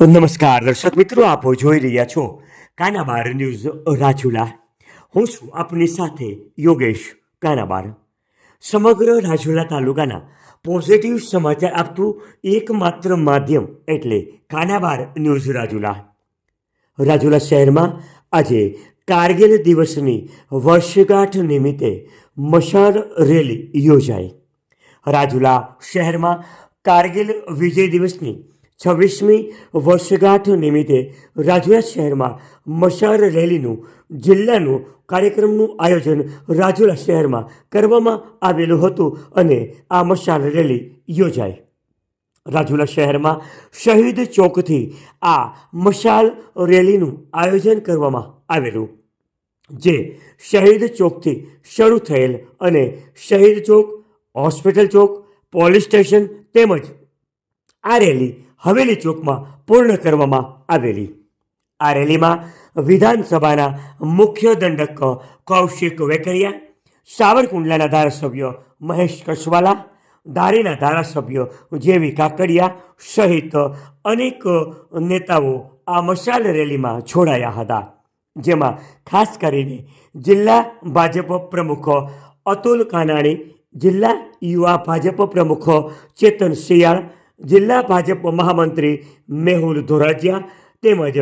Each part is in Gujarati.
નમસ્કાર, દર્શક મિત્રો, આપો જોઈ રહ્યા છો કાનાબાર ન્યૂઝ રાજુલા. હું છું આપની સાથે યોગેશ કાનાબાર. સમગ્ર રાજુલા તાલુકાના પોઝિટિવ સમાચાર આપતું એકમાત્ર માધ્યમ એટલે કાનાબાર ન્યૂઝ રાજુલા. રાજુલા શહેરમાં આજે કારગિલ દિવસની વર્ષગાંઠ નિમિત્તે મશાળ રેલી યોજાઈ. રાજુલા શહેરમાં કારગિલ વિજય દિવસની છવ્વીસમી વર્ષગાંઠ નિમિત્તે રાજુલા શહેરમાં મશાલ રેલીનું, જિલ્લાનું કાર્યક્રમનું આયોજન રાજુલા શહેરમાં કરવામાં આવેલું હતું અને આ મશાલ રેલી યોજાઈ. રાજુલા શહેરમાં શહીદ ચોકથી આ મશાલ રેલીનું આયોજન કરવામાં આવેલું, જે શહીદ ચોકથી શરૂ થયેલ અને શહીદ ચોક, હોસ્પિટલ ચોક, પોલીસ સ્ટેશન તેમજ આ રેલી હવેલી ચોકમાં પૂર્ણ કરવામાં આવેલી. આ રેલીમાં વિધાનસભાના મુખ્ય દંડક કૌશિક વેકરિયા, સાવરકુંડલાના ધારાસભ્ય મહેશ કસવાલા, ધારીના ધારાસભ્ય જેવી કાકડિયા સહિત અનેક નેતાઓ આ મશાલ રેલીમાં જોડાયા હતા. જેમાં ખાસ કરીને જિલ્લા ભાજપ પ્રમુખ અતુલ કાનાણી, જિલ્લા યુવા ભાજપ પ્રમુખ ચેતન શિયાળ જિલ્લા ભાજપ મહામંત્રી મેહુલ ધોરાજીયા તેમજ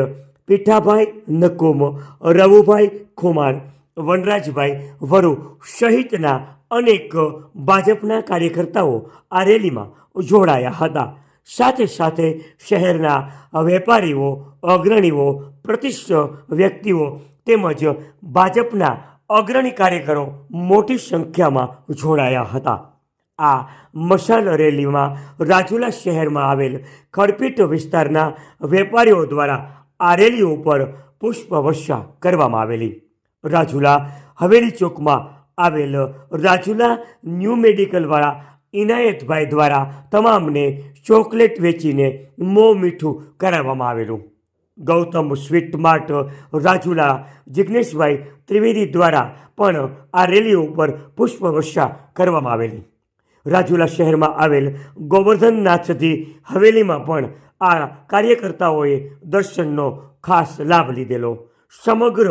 પીઠાભાઈ નકુમ, રવુભાઈ ખુમાર, વનરાજભાઈ વરુ સહિતના અનેક ભાજપના કાર્યકર્તાઓ આ રેલીમાં જોડાયા હતા. સાથે સાથે શહેરના વેપારીઓ, અગ્રણીઓ, પ્રતિષ્ઠ વ્યક્તિઓ તેમજ ભાજપના અગ્રણી કાર્યકરો મોટી સંખ્યામાં જોડાયા હતા. આ મશાલ રેલીમાં રાજુલા શહેરમાં આવેલ ખડપીટ વિસ્તારના વેપારીઓ દ્વારા આ રેલી ઉપર પુષ્પવર્ષા કરવામાં આવેલી. રાજુલા હવેલી ચોકમાં આવેલ રાજુલા ન્યૂ મેડિકલવાળા ઇનાયતભાઈ દ્વારા તમામને ચોકલેટ વેચીને મોં મીઠું કરાવવામાં આવેલું. ગૌતમ સ્વીટ માર્ટ રાજુલા જિજ્ઞેશભાઈ ત્રિવેદી દ્વારા પણ આ રેલી ઉપર પુષ્પવર્ષા કરવામાં આવેલી. રાજુલા શહેરમાં આવેલ ગોવર્ધનનાથજી હવેલીમાં પણ આ કાર્યકર્તાઓએ દર્શનનો ખાસ લાભ લીધેલો. સમગ્ર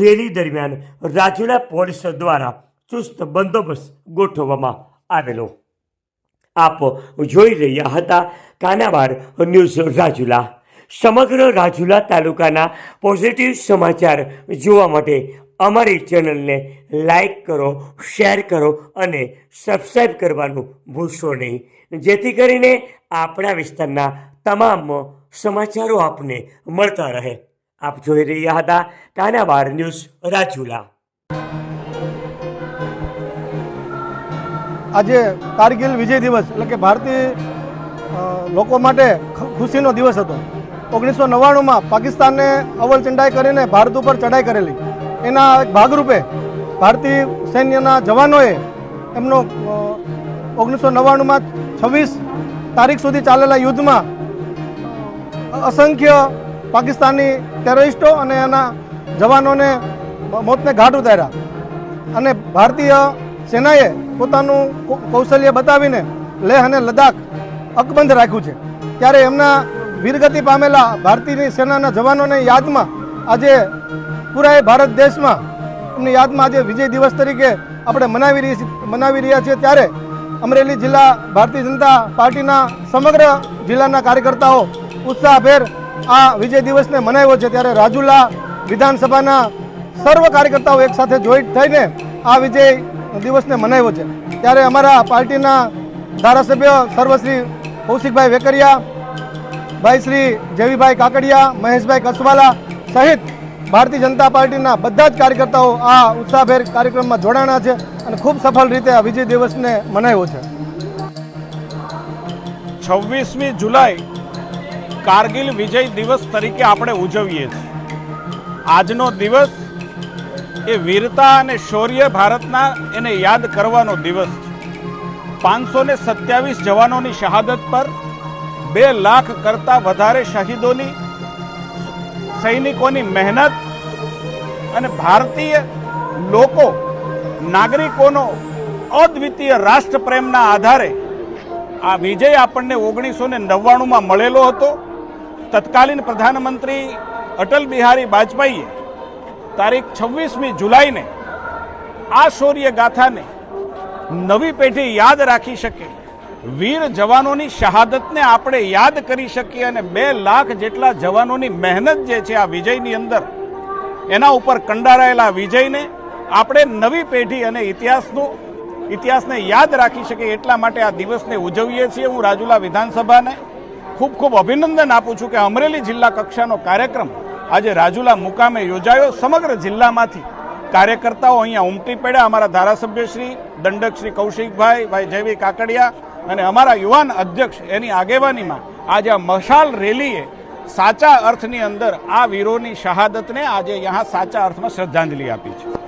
રેલી દરમિયાન રાજુલા પોલીસ દ્વારા ચુસ્ત બંદોબસ્ત ગોઠવવામાં આવેલો. આપ જોઈ રહ્યા હતા કાનાવાર ન્યૂઝ રાજુલા. સમગ્ર રાજુલા તાલુકાના પોઝિટિવ સમાચાર જોવા માટે અમારી ચેનલને લાઈક કરો, શેર કરો અને સબસ્ક્રાઈબ કરવાનું ભૂલશો નહીં. જેથી કરીને આપણા વિસ્તારના તમામ સમાચારો આપને મળતા રહે. આપ જોઈ રહ્યા હતા કાનાબાર ન્યૂઝ રાજુલા. આજે કારગિલ વિજય દિવસ, એટલે કે ભારતીય લોકો માટે ખુશીનો દિવસ હતો. ઓગણીસો નવ્વાણુંમાં પાકિસ્તાનને અવલ ચંડાઈ કરીને ભારત ઉપર ચડાઈ કરેલી. એના એક ભાગરૂપે ભારતીય સૈન્યના જવાનોએ એમનો ઓગણીસો નવ્વાણુંમાં છવ્વીસ તારીખ સુધી ચાલેલા યુદ્ધમાં અસંખ્ય પાકિસ્તાની ટેરરિસ્ટો અને એના જવાનોને મોતને ઘાટ ઉતાર્યા. અને ભારતીય સેનાએ પોતાનું કૌશલ્ય બતાવીને લેહ અને લદ્દાખ અકબંધ રાખ્યું છે. ત્યારે એમના વીરગતિ પામેલા ભારતીય સેનાના જવાનોને યાદમાં આજે પૂરા ભારત દેશમાં એમની યાદમાં આજે વિજય દિવસ તરીકે આપણે મનાવી રહી મનાવી રહ્યા છીએ ત્યારે અમરેલી જિલ્લા ભારતીય જનતા પાર્ટીના સમગ્ર જિલ્લાના કાર્યકર્તાઓ ઉત્સાહભેર આ વિજય દિવસને મનાવ્યો છે. ત્યારે રાજુલા વિધાનસભાના સર્વ કાર્યકર્તાઓ એક સાથે જોઈન્ટ થઈને આ વિજય દિવસને મનાવ્યો છે. ત્યારે અમારા પાર્ટીના ધારાસભ્ય સર્વશ્રી કૌશિકભાઈ વેકરિયા, ભાઈ શ્રી જેવીભાઈ કાકડિયા, મહેશભાઈ કસવાલા સહિત ભારતીય જનતા પાર્ટીના બધા જ કાર્યકર્તાઓ આ ઉત્સાહભેર કાર્યક્રમમાં જોડાણા છે અને ખૂબ સફળ રીતે આ વિજય દિવસને મનાવ્યો છે. છવ્વીસમી જુલાઈ કારગિલ વિજય દિવસ તરીકે આપણે ઉજવીએ છીએ. આજનો દિવસ એ વીરતા અને શૌર્ય ભારતના એને યાદ કરવાનો દિવસ છે. પાંચસો ને સત્યાવીસ જવાનોની શહાદત પર બે લાખ કરતાં વધારે શહીદોની સૈનિકોની મહેનત અને ભારતીય લોકો, નાગરિકોનો અદ્વિતીય રાષ્ટ્રપ્રેમના આધારે આ વિજય આપણને ઓગણીસો ને નવ્વાણુંમાં મળેલો હતો. તત્કાલીન પ્રધાનમંત્રી અટલ બિહારી વાજપેયીએ તારીખ છવ્વીસમી જુલાઈને આ શૌર્ય ગાથાને નવી પેઢી યાદ રાખી શકે. વીર જવાનોની શહાદતને આપણે યાદ કરી શકીએ અને બે લાખ જેટલા જવાનોની મહેનત જે છે આ વિજયની અંદર, એના ઉપર કંડારાયેલા વિજયને આપણે નવી પેઢી અને ઇતિહાસનું, ઇતિહાસને યાદ રાખી શકીએ એટલા માટે આ દિવસને ઉજવીએ છીએ. હું રાજુલા વિધાનસભાને ખૂબ ખૂબ અભિનંદન આપું છું કે અમરેલી જિલ્લા કક્ષાનો કાર્યક્રમ આજે રાજુલા મુકામે યોજાયો. સમગ્ર જિલ્લામાંથી કાર્યકર્તાઓ અહીંયા ઉમટી પડ્યા. અમારા ધારાસભ્ય શ્રી, દંડક શ્રી કૌશિકભાઈ, ભાઈ જયવી કાકડિયા અને અમારા યુવાન અધ્યક્ષ એની આગેવાનીમાં આજે આ મશાલ રેલીએ સાચા અર્થની અંદર આ વીરોની શહાદતને આજે અહીંયા સાચા અર્થમાં શ્રદ્ધાંજલિ આપી છે.